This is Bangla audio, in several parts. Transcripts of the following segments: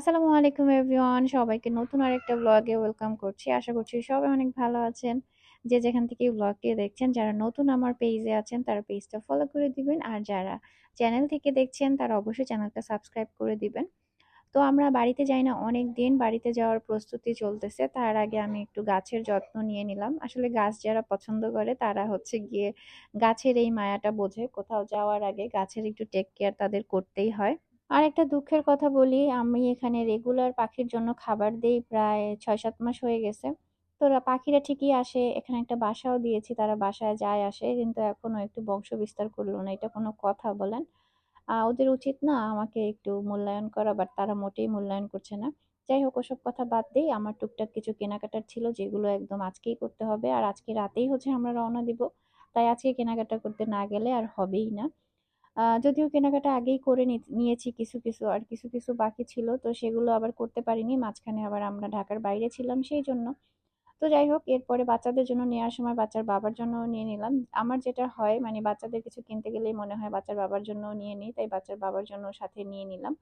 আসসালামু আলাইকুম এভরিওয়ান, সবাইকে নতুন আরেকটা ব্লগে ওয়েলকাম করছি। আশা করছি সবাই অনেক ভালো আছেন। যে যেখান থেকে ব্লগটি দেখছেন, যারা নতুন আমার পেজে আছেন, তারা পেজটা ফলো করে দিবেন। আর যারা চ্যানেল থেকে দেখছেন, তারা অবশ্যই চ্যানেলটা সাবস্ক্রাইব করে দিবেন। তো আমরা বাড়িতে যাই না, অনেক দিন বাড়িতে যাওয়ার প্রস্তুতি চলতেছে। তার আগে আমি একটু গাছের যত্ন নিয়ে নিলাম। আসলে গাছ যারা পছন্দ করে, তারা হচ্ছে গিয়ে গাছের এই মায়াটা বোঝে। কোথাও যাওয়ার আগে গাছের একটু টেক কেয়ার তাদের করতেই হয়। আর একটা দুঃখের কথা বলি, আমি এখানে রেগুলার পাখির জন্য খাবার দেই প্রায় ছয় সাত মাস হয়ে গেছে। তো পাখিরা ঠিকই আসে, এখানে একটা বাসাও দিয়েছি, তারা বাসায় যায়, আসে, কিন্তু এখনও একটু বংশ বিস্তার করল না, এটা কোনো কথা বলেন। ওদের উচিত না আমাকে একটু মূল্যায়ন করা বাট তারা মোটেই মূল্যায়ন করছে না। যাই হোক, ওসব কথা বাদ দিই, আমার টুকটাক কিছু কেনাকাটার ছিল, যেগুলো একদম আজকেই করতে হবে, আর আজকে রাতেই হচ্ছে আমরা রওনা দিব। তাই আজকে কেনাকাটা করতে না গেলে আর হবেই না। যদিও কেনাকাটা আগেই করে নিয়েছি কিছু কিছু আর কিছু কিছু বাকি ছিল, তো সেগুলো আবার করতে পারিনি। মাঝখানে আবার আমরা ঢাকার বাইরে ছিলাম সেই জন্য। তো যাই হোক, এরপরে বাচ্চাদের জন্য নেওয়ার সময় বাচ্চার বাবার জন্য নিয়ে নিলাম। আমার যেটা হয় মানে বাচ্চাদের কিছু কিনতে গেলেই মনে হয় বাচ্চার বাবার জন্য নিয়ে নিই, তাই বাচ্চার বাবার জন্য সাথে নিয়ে নিলাম।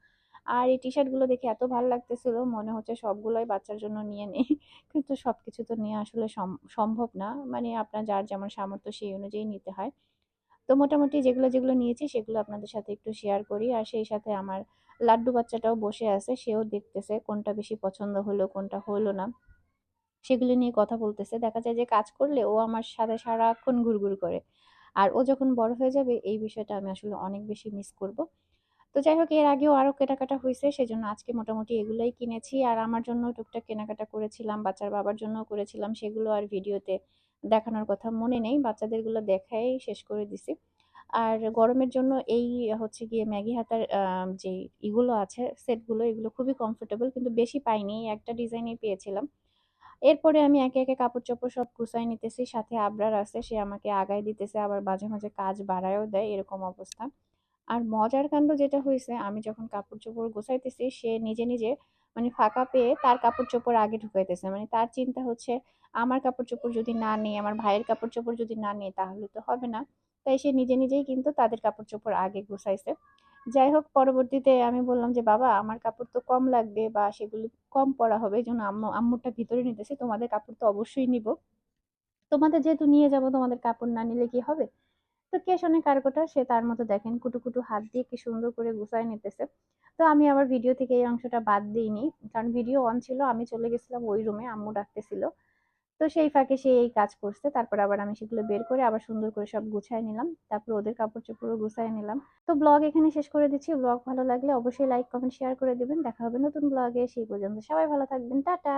আর এই টি শার্টগুলো দেখে এত ভালো লাগতেছিল, মনে হচ্ছে সবগুলোই বাচ্চার জন্য নিয়ে নেই। কিন্তু সব কিছু তো নেওয়া আসলে সম্ভব না। মানে আপনার যার যেমন সামর্থ্য সেই অনুযায়ী নিতে হয়। তো মোটামুটি যেগুলো যেগুলো নিয়েছি সেগুলো আপনাদের সাথে একটু শেয়ার করি। আর সেই সাথে আমার লাড্ডু বাচ্চাটাও বসে আছে, সেও দেখতেছে কোনটা বেশি পছন্দ হলো, কোনটা হলো না। সেগুলো নিয়ে কথা বলতেছে। দেখা যায় যে কাজ করলে ও আমার সাথে সারাক্ষণ ঘুরঘুর করে। আর ও যখন বড় হয়ে যাবে, এই বিষয়টা আমি আসলে অনেক বেশি মিস করব। তো যাই হোক, এর আগেও আরও কেনাকাটা হয়েছে, সেজন্য আজকে মোটামুটি এগুলোই কিনেছি। আর আমার জন্য টুকটাক কেনাকাটা করেছিলাম, বাচ্চার বাবার জন্যও করেছিলাম, সেগুলো আর ভিডিওতে দেখানোর কথা মনে নেই, বাচ্চাদেরগুলো দেখাই শেষ করে দিছি। আর গরমের জন্য এই হচ্ছে গিয়ে ম্যাগি হাতার যে ইগুলো আছে, সেটগুলো, এগুলো খুবই কমফোর্টেবল কিন্তু বেশি পাইনি, একটা ডিজাইনই পেয়েছিলাম। এরপরে আমি একে একে কাপড় চোপড় সব গুছাই নিতেছি, সাথে আবরার আছে, সে আমাকে আগায় দিতেছে, আবার মাঝে মাঝে কাজ বাড়ায়ও দেয়, এরকম অবস্থা। আর মজার কাণ্ড যেটা হয়েছে আমি যখন কাপড় চোপড় গুছাইতেছি, সে নিজে নিজে মানে ফাঁকা পেয়ে তার কাপড় চোপড় আগে ঢুকাইতেছে। মানে তার চিন্তা হচ্ছে, আমার কাপড় চোপড় যদি না নেই, আমার ভাইয়ের কাপড় চোপড় যদি না নেই, তাহলে তো হবে না। তাই সে নিজে নিজেই কিন্তু তাদের কাপড় চোপড় আগে গুছাইছে। যাই হোক, পরবর্তীতে আমি বললাম যে, বাবা, আমার কাপড় তো কম লাগবে বা সেগুলি কম পরা হবে জন্য আম্মু, আম্মুরটা ভিতরে নিতেছে, তোমাদের কাপড় তো অবশ্যই নিব। তোমাদের যেহেতু নিয়ে যাব, তোমাদের কাপড় না নিলে কি হবে? তো কে শোনে কার কথা সে তার মতো দেখেন, কুটু কুটু হাত দিয়ে কি সুন্দর করে গুছায় নিতেছে। তো আমি আবার ভিডিও থেকে এই অংশটা বাদ দিইনি, কারণ ভিডিও অন ছিল, আমি চলে গেছিলাম ওই রুমে আম্মু ডাকতেছিল। তো সেই ফাঁকে সে এই কাজ করছে, তারপর আবার আমি সেগুলো বের করে আবার সুন্দর করে সব গুছাই নিলাম, তারপর ওদের কাপড় চোপড়ও গুছাই নিলাম। তো ব্লগ এখানে শেষ করে দিচ্ছি ব্লগ ভালো লাগলে অবশ্যই লাইক কমেন্ট শেয়ার করে দিবেন, দেখা হবে নতুন ব্লগে সেই পর্যন্ত সবাই ভালো থাকবেন, টাটা!